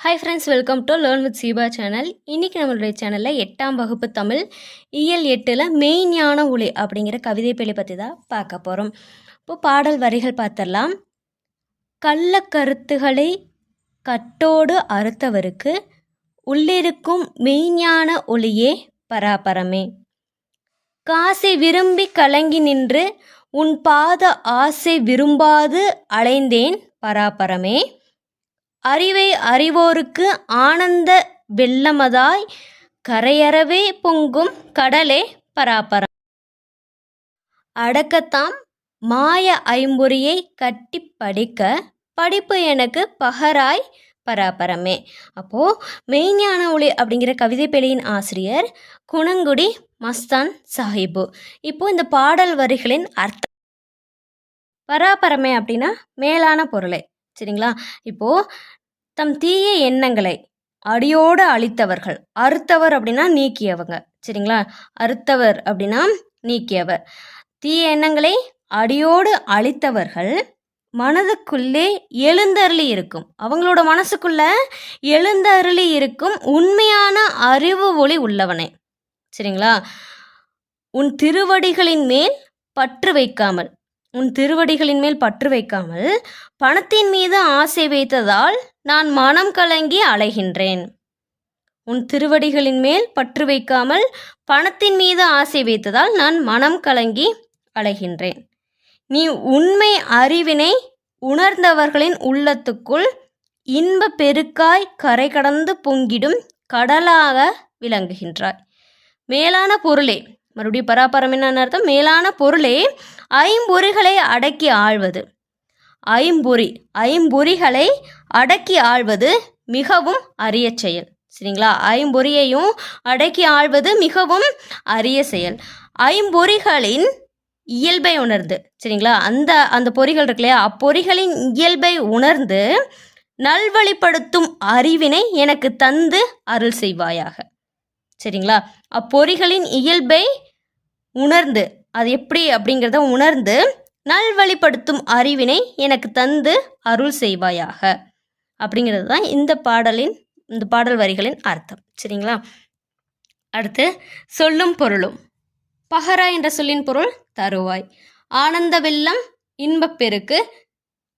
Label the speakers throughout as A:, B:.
A: Hi friends welcome to learn with Seeba channel இன்றைக்கி நம்மளுடைய சேனலில் எட்டாம் வகுப்பு தமிழ் இயல் எட்டில் மெய்ஞான ஒளி அப்படிங்கிற கவிதை பிழை பற்றி தான் பார்க்க போகிறோம் இப்போ பாடல் வரிகள் பார்த்துடலாம். கள்ள கருத்துகளை கட்டோடு அறுத்தவருக்கு உள்ளிருக்கும் மெய்ஞான ஒளியே பராபரமே. காசை விரும்பி கலங்கி நின்று உன் பாத ஆசை விரும்பாது அலைந்தேன் பராபரமே. அறிவை அறிவோருக்கு ஆனந்த வெள்ளமதாய் கரையறவே பொங்கும் கடலே பராபரம். அடக்கத்தாம் மாய ஐம்பொறியை கட்டி படிக்க படிப்பு எனக்கு பகராய் பராபரமே. அப்போது மெய்ஞான ஒளி அப்படிங்கிற கவிதை பிழையின் ஆசிரியர் குணங்குடி மஸ்தான் சாஹிபு. இப்போது இந்த பாடல் வரிகளின் அர்த்தம். பராபரமே அப்படின்னா மேலான பொருளை. சரிங்களா? இப்போது தம் தீய எண்ணங்களை அடியோடு அழித்தவர்கள். அறுத்தவர் அப்படின்னா நீக்கியவங்க. சரிங்களா? அறுத்தவர் அப்படின்னா நீக்கியவர். தீய எண்ணங்களை அடியோடு அழித்தவர்கள் மனதுக்குள்ளே எழுந்தருளி இருக்கும். அவங்களோட மனசுக்குள்ள எழுந்தருளி இருக்கும் உண்மையான அறிவு ஒளி உள்ளவனே. சரிங்களா? உன் திருவடிகளின் மேல் பற்று வைக்காமல். உன் திருவடிகளின் மேல் பற்று வைக்காமல் பணத்தின் மீது ஆசை வைத்ததால் நான் மனம் கலங்கி அலைகின்றேன். உன் திருவடிகளின் மேல் பற்று வைக்காமல் பணத்தின் மீது ஆசை வைத்ததால் நான் மனம் கலங்கி அலைகின்றேன். நீ உண்மை அறிவினை உணர்ந்தவர்களின் உள்ளத்துக்குள் இன்ப பெருக்காய் கரை கடந்து பொங்கிடும் கடலாக விளங்குகின்றாய். மேலான பொருளே மறுபடியும் பராபரம் என்னன்னு அர்த்தம்? மேலான பொருளே ஐம்பொறிகளை அடக்கி ஆழ்வது ஐம்பொறி ஐம்பொறிகளை அடக்கி ஆழ்வது மிகவும் அரிய செயல். சரிங்களா? ஐம்பொறியையும் அடக்கி ஆழ்வது மிகவும் அரிய செயல். ஐம்பொறிகளின் இயல்பை உணர்ந்து சரிங்களா? அந்த அந்த பொறிகள் இருக்கு இல்லையா? அப்பொறிகளின் இயல்பை உணர்ந்து நல்வழிப்படுத்தும் அறிவினை எனக்கு தந்து அருள் செய்வாயாக. சரிங்களா? அப்பொறிகளின் இயல்பை உணர்ந்து அது எப்படி அப்படிங்கிறத உணர்ந்து நல்வழிப்படுத்தும் அறிவினை எனக்கு தந்து அருள் செய்வாயாக. அப்படிங்கிறது தான் இந்த பாடலின் இந்த பாடல் வரிகளின் அர்த்தம். சரிங்களா? அடுத்து சொல்லும் பொருளும். பகரா என்ற சொல்லின் பொருள் தருவாய். ஆனந்த வெள்ளம் இன்பப்பெருக்கு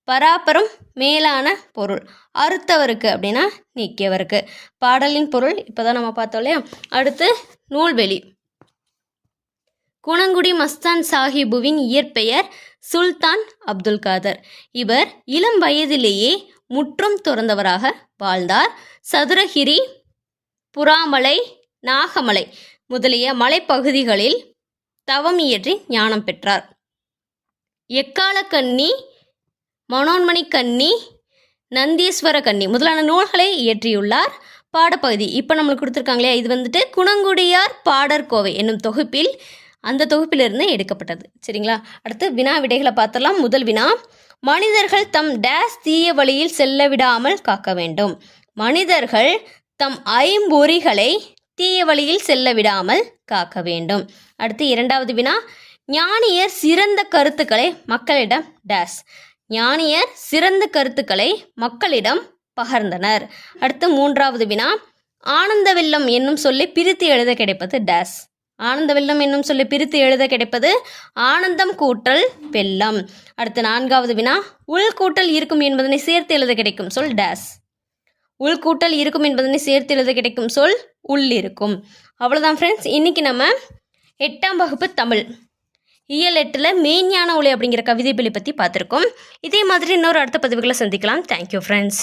A: பராபரம் மேலான பொருள். அறுத்தவருக்கு அப்படின்னா நீக்கியவருக்கு. பாடலின் பொருள் இப்போ தான் நம்ம பார்த்தோம் இல்லையா? அடுத்து நூல்வெளி. குணங்குடி மஸ்தான் சாஹிபுவின் இயற்பெயர் சுல்தான் அப்துல் காதர். இவர் இளம் வயதிலேயே முற்றும் துறந்தவராக வாழ்ந்தார். சதுரகிரி புறாமலை நாகமலை முதலிய மலைப்பகுதிகளில் தவம் இயற்றி ஞானம் பெற்றார். எக்கால கன்னி மனோன்மணி கன்னி நந்தீஸ்வர கன்னி முதலான நூல்களை இயற்றியுள்ளார் பாடப்பகுதி. இப்போ நம்மளுக்கு கொடுத்துருக்காங்களே இது வந்துட்டு குணங்குடியார் பாடற்கோவை என்னும் தொகுப்பில் அந்த தொகுப்பிலிருந்து எடுக்கப்பட்டது. சரிங்களா? அடுத்து வினா விடைகளை பார்த்தலாம் முதல் வினா மனிதர்கள் தம் டேஸ் தீய வழியில் செல்ல விடாமல் காக்க வேண்டும். மனிதர்கள் தம் ஐம்பொறிகளை தீய வழியில் செல்ல விடாமல் காக்க வேண்டும். அடுத்து இரண்டாவது வினா ஞானியர் சிறந்த கருத்துக்களை மக்களிடம் டேஸ் ஞானியர் சிறந்த கருத்துக்களை மக்களிடம் பகர்ந்தனர். அடுத்து மூன்றாவது வினா ஆனந்த வெள்ளம் என்னும் சொல்லி பிரித்து எழுத கிடைப்பது டேஸ் ஆனந்த வெள்ளம் என்னும் சொல்லி பிரித்து எழுத கிடைப்பது ஆனந்தம் கூட்டல் வெள்ளம். அடுத்து நான்காவது வினா உள்கூட்டல் இருக்கும் என்பதனை சேர்த்து எழுத கிடைக்கும் சொல் டேஸ். உள்கூட்டல் இருக்கும் என்பதனை சேர்த்து எழுத கிடைக்கும் சொல் உள் இருக்கும். அவ்வளோதான் ஃப்ரெண்ட்ஸ் இன்றைக்கி நம்ம எட்டாம் வகுப்பு தமிழ். இயல் எட்டில் மெய்ஞான ஒளி அப்படிங்கிற கவிதை பிள்ளை பற்றி பார்த்துருக்கோம். இதே மாதிரி இன்னொரு அடுத்த பதிவுகளை சந்திக்கலாம். Thank you friends